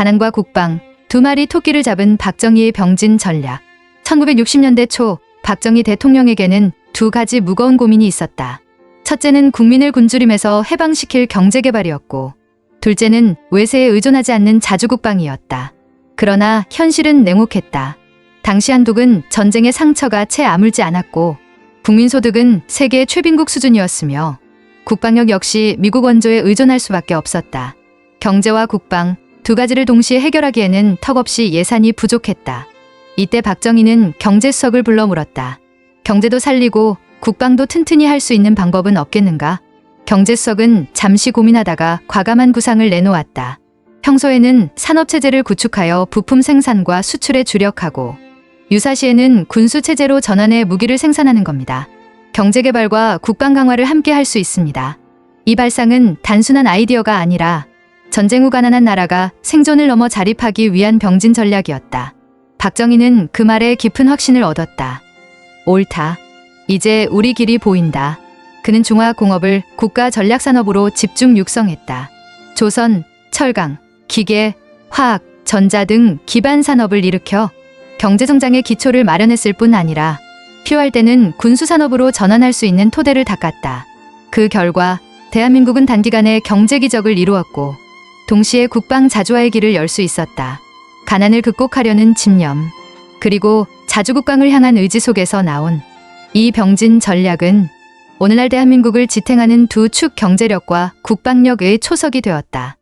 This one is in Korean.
가난과 국방, 두 마리 토끼를 잡은 박정희의 병진 전략. 1960년대 초 박정희 대통령에게는 두 가지 무거운 고민이 있었다. 첫째는 국민을 굶주림에서 해방시킬 경제개발이었고, 둘째는 외세에 의존하지 않는 자주국방이었다. 그러나 현실은 냉혹했다. 당시 한국은 전쟁의 상처가 채 아물지 않았고, 국민소득은 세계 최빈국 수준이었으며, 국방력 역시 미국 원조에 의존할 수밖에 없었다. 경제와 국방 두 가지를 동시에 해결하기에는 턱없이 예산이 부족했다. 이때 박정희는 경제수석을 불러 물었다. 경제도 살리고 국방도 튼튼히 할 수 있는 방법은 없겠는가? 경제수석은 잠시 고민하다가 과감한 구상을 내놓았다. 평소에는 산업체제를 구축하여 부품 생산과 수출에 주력하고 유사시에는 군수체제로 전환해 무기를 생산하는 겁니다. 경제개발과 국방 강화를 함께 할 수 있습니다. 이 발상은 단순한 아이디어가 아니라 전쟁 후 가난한 나라가 생존을 넘어 자립하기 위한 병진 전략이었다. 박정희는 그 말에 깊은 확신을 얻었다. 옳다. 이제 우리 길이 보인다. 그는 중화공업을 국가 전략산업으로 집중 육성했다. 조선, 철강, 기계, 화학, 전자 등 기반 산업을 일으켜 경제성장의 기초를 마련했을 뿐 아니라 필요할 때는 군수산업으로 전환할 수 있는 토대를 닦았다. 그 결과 대한민국은 단기간에 경제 기적을 이루었고 동시에 국방 자주화의 길을 열 수 있었다. 가난을 극복하려는 집념 그리고 자주국방을 향한 의지 속에서 나온 이 병진 전략은 오늘날 대한민국을 지탱하는 두 축 경제력과 국방력의 초석이 되었다.